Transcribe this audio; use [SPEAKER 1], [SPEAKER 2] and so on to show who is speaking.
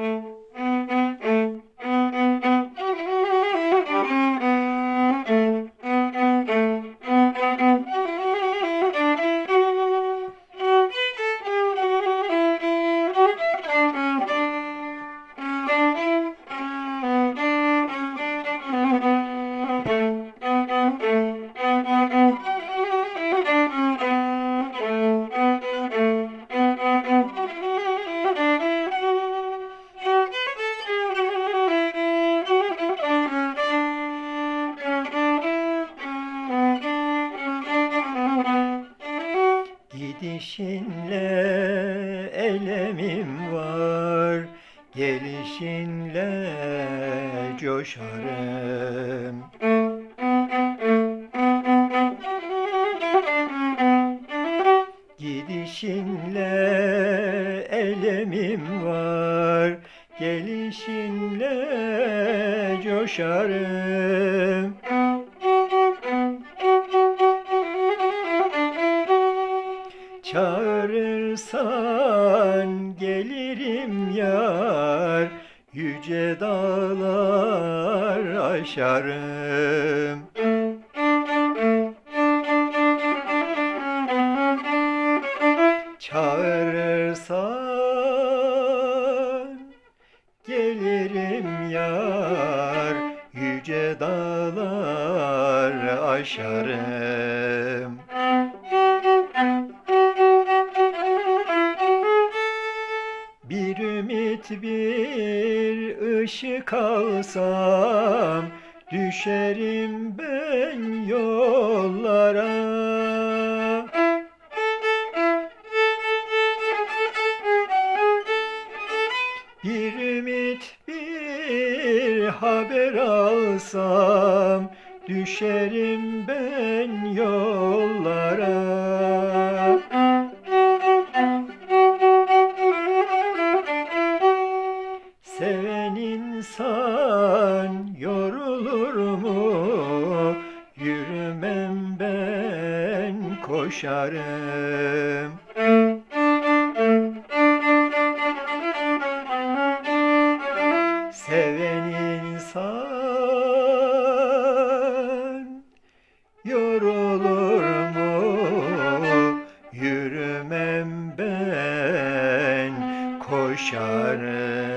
[SPEAKER 1] Mm-hmm. Gidişinle elemim var, gelişinle coşarım. Gidişinle elemim var, gelişinle coşarım. Çağırırsan gelirim yar, yüce dağlar aşarım. Çağırırsan gelirim yar, yüce dağlar aşarım. Bir ışık alsam Düşerim ben yollara. Bir ümit bir haber alsam Düşerim ben Yoldan yorulur mu? Yürümem ben koşarım. Seven insan yorulur mu? Yürümem ben koşarım.